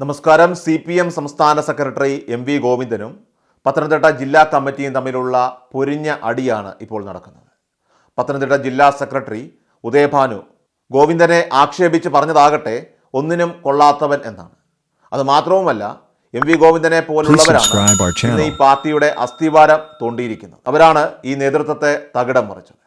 നമസ്കാരം. C P M സംസ്ഥാന secretary M V ഗോവിന്ദനും പത്തനംതിട്ട ജില്ലാ കമ്മിറ്റിയും തമ്മിലുള്ള പൊരിഞ്ഞ അടിയാണ് ഇപ്പോൾ നടക്കുന്നത്. പത്തനംതിട്ട ജില്ലാ സെക്രട്ടറി ഉദയഭാനു ഗോവിന്ദനെ ആക്ഷേപിച്ച് പറഞ്ഞതാകട്ടെ ഒന്നിനും കൊള്ളാത്തവൻ എന്നാണ്. അത് മാത്രവുമല്ല എം വി ഗോവിന്ദനെ പോലുള്ളവരാണ് ഈ പാർട്ടിയുടെ അസ്ഥിവാരം തോണ്ടിയിരിക്കുന്നത്. അവരാണ് ഈ നേതൃത്വത്തെ തകിടം മറിച്ചത്.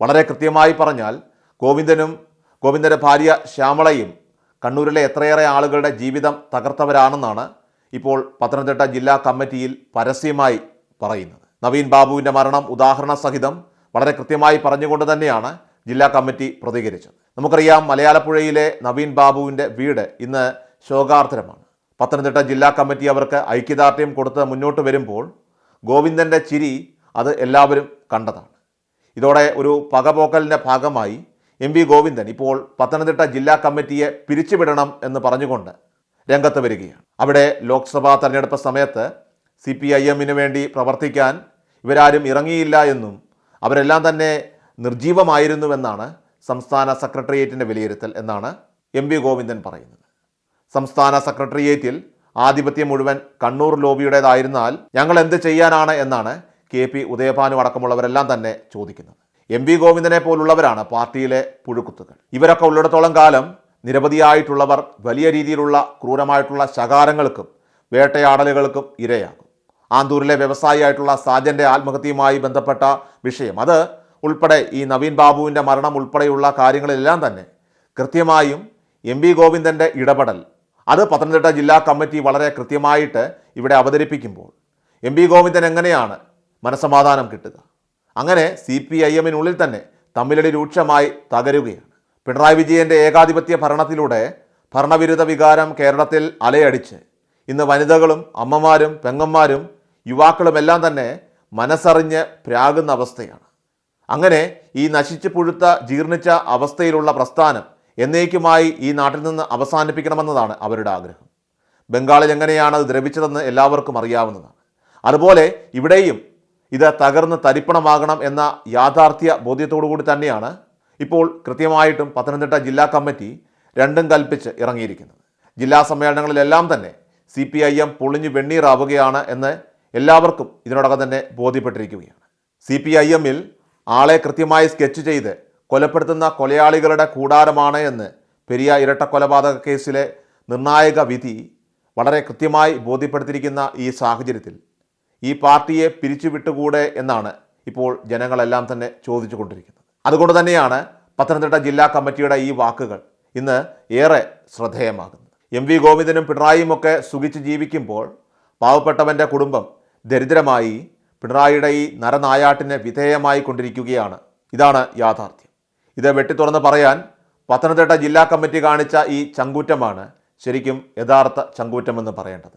വളരെ കൃത്യമായി പറഞ്ഞാൽ ഗോവിന്ദനും ഗോവിന്ദന്റെ ഭാര്യ ശ്യാമളയും കണ്ണൂരിലെ എത്രയേറെ ആളുകളുടെ ജീവിതം തകർത്തവരാണെന്നാണ് ഇപ്പോൾ പത്തനംതിട്ട ജില്ലാ കമ്മിറ്റിയിൽ പരസ്യമായി പറയുന്നത്. നവീൻ ബാബുവിന്റെ മരണം ഉദാഹരണ സഹിതം വളരെ കൃത്യമായി പറഞ്ഞുകൊണ്ട് തന്നെയാണ് ജില്ലാ കമ്മിറ്റി പ്രതികരിച്ചത്. നമുക്കറിയാം മലയാളപ്പുഴയിലെ നവീൻ ബാബുവിന്റെ വീട് ഇന്ന് ശോകാർത്ഥരമാണ് പത്തനംതിട്ട ജില്ലാ കമ്മിറ്റി അവർക്ക് ഐക്യദാർഢ്യം കൊടുത്ത് മുന്നോട്ട് വരുമ്പോൾ ഗോവിന്ദന്റെ ചിരി അത് എല്ലാവരും കണ്ടതാണ്. ഇതോടെ ഒരു പകപോക്കലിന്റെ ഭാഗമായി എം വി ഗോവിന്ദൻ ഇപ്പോൾ പത്തനംതിട്ട ജില്ലാ കമ്മിറ്റിയെ പിരിച്ചുവിടണം എന്ന് പറഞ്ഞുകൊണ്ട് രംഗത്ത് വരികയാണ്. അവിടെ ലോക്സഭാ തെരഞ്ഞെടുപ്പ് സമയത്ത് സി പി ഐ എമ്മിന് വേണ്ടി പ്രവർത്തിക്കാൻ ഇവരാരും ഇറങ്ങിയില്ല എന്നും അവരെല്ലാം തന്നെ നിർജീവമായിരുന്നുവെന്നാണ് സംസ്ഥാന സെക്രട്ടേറിയറ്റിന്റെ വിലയിരുത്തൽ എന്നാണ് എം വി ഗോവിന്ദൻ പറയുന്നത്. സംസ്ഥാന സെക്രട്ടേറിയറ്റിൽ ആധിപത്യം മുഴുവൻ കണ്ണൂർ ലോബിയുടേതായിരുന്നാൽ ഞങ്ങൾ എന്ത് ചെയ്യാനാണ് എന്നാണ് കെ പി ഉദയഭാനു അടക്കമുള്ളവരെല്ലാം തന്നെ ചോദിക്കുന്നത്. എം വി ഗോവിന്ദനെ പോലുള്ളവരാണ് പാർട്ടിയിലെ പുഴുക്കുത്തുകൾ. ഇവരൊക്കെ ഉള്ളിടത്തോളം കാലം നിരവധിയായിട്ടുള്ളവർ വലിയ രീതിയിലുള്ള ക്രൂരമായിട്ടുള്ള ശകാരങ്ങൾക്കും വേട്ടയാടലുകൾക്കും ഇരയാകും. ആന്തൂരിലെ വ്യവസായിയായിട്ടുള്ള സാജന്റെ ആത്മഹത്യയുമായി ബന്ധപ്പെട്ട വിഷയം. അത് ഉൾപ്പെടെ ഈ നവീൻ ബാബുവിന്റെ മരണം ഉൾപ്പെടെയുള്ള കാര്യങ്ങളിലെല്ലാം തന്നെ കൃത്യമായും എം വി ഗോവിന്ദന്റെ ഇടപെടൽ അത് പത്തനംതിട്ട ജില്ലാ കമ്മിറ്റി വളരെ കൃത്യമായിട്ട് ഇവിടെ അവതരിപ്പിക്കുമ്പോൾ എം വി ഗോവിന്ദൻ എങ്ങനെയാണ് മനസമാധാനം കിട്ടുക? അങ്ങനെ സി പി ഐ എമ്മിനുള്ളിൽ തന്നെ തമ്മിലടി രൂക്ഷമായി തകരുകയാണ്. പിണറായി വിജയന്റെ ഏകാധിപത്യ ഭരണത്തിലൂടെ ഭരണവിരുദ്ധ വികാരം കേരളത്തിൽ അലയടിച്ച് ഇന്ന് വനിതകളും അമ്മമാരും പെങ്ങന്മാരും യുവാക്കളുമെല്ലാം തന്നെ മനസ്സറിഞ്ഞ് പ്രാകുന്ന അവസ്ഥയാണ്. അങ്ങനെ ഈ നശിച്ചു പുഴുത്ത ജീർണിച്ച അവസ്ഥയിലുള്ള പ്രസ്ഥാനം എന്നേക്കുമായി ഈ നാട്ടിൽ നിന്ന് അവസാനിപ്പിക്കണമെന്നതാണ് അവരുടെ ആഗ്രഹം. ബംഗാളിൽ എങ്ങനെയാണ് അത് ദ്രവിച്ചതെന്ന് എല്ലാവർക്കും അറിയാവുന്നതാണ്. അതുപോലെ ഇവിടെയും ഇത് തകർന്ന് തരിപ്പണമാകണം എന്ന യാഥാർത്ഥ്യ കൂടി തന്നെയാണ് ഇപ്പോൾ കൃത്യമായിട്ടും പത്തനംതിട്ട ജില്ലാ കമ്മിറ്റി രണ്ടും കൽപ്പിച്ച് ഇറങ്ങിയിരിക്കുന്നത്. ജില്ലാ സമ്മേളനങ്ങളിലെല്ലാം തന്നെ സി പി ഐ എം പൊളിഞ്ഞു വെണ്ണീറാവുകയാണ് എന്ന് എല്ലാവർക്കും ഇതിനോടകം തന്നെ ബോധ്യപ്പെട്ടിരിക്കുകയാണ്. സി പി ഐ എമ്മിൽ ആളെ കൃത്യമായി സ്കെച്ച് ചെയ്ത് കൊലപ്പെടുത്തുന്ന കൊലയാളികളുടെ കൂടാരമാണ് എന്ന് പെരിയ ഇരട്ട കൊലപാതക കേസിലെ നിർണായക വിധി വളരെ കൃത്യമായി ബോധ്യപ്പെടുത്തിയിരിക്കുന്ന ഈ സാഹചര്യത്തിൽ ഈ പാർട്ടിയെ പിരിച്ചുവിട്ടുകൂടെ എന്നാണ് ഇപ്പോൾ ജനങ്ങളെല്ലാം തന്നെ ചോദിച്ചു കൊണ്ടിരിക്കുന്നത് അതുകൊണ്ട് തന്നെയാണ് പത്തനംതിട്ട ജില്ലാ കമ്മിറ്റിയുടെ ഈ വാക്കുകൾ ഇന്ന് ഏറെ ശ്രദ്ധേയമാകുന്നത്. എം വി ഗോവിന്ദനും പിണറായിയും ഒക്കെ സുഖിച്ച് ജീവിക്കുമ്പോൾ പാവപ്പെട്ടവന്റെ കുടുംബം ദരിദ്രമായി പിണറായിയുടെ ഈ നരനായാട്ടിന് വിധേയമായി കൊണ്ടിരിക്കുകയാണ്. ഇതാണ് യാഥാർത്ഥ്യം. ഇത് വെട്ടിത്തുറന്ന് പറയാൻ പത്തനംതിട്ട ജില്ലാ കമ്മിറ്റി കാണിച്ച ഈ ചങ്കൂറ്റമാണ് ശരിക്കും യഥാർത്ഥ ചങ്കൂറ്റമെന്ന് പറയേണ്ടത്.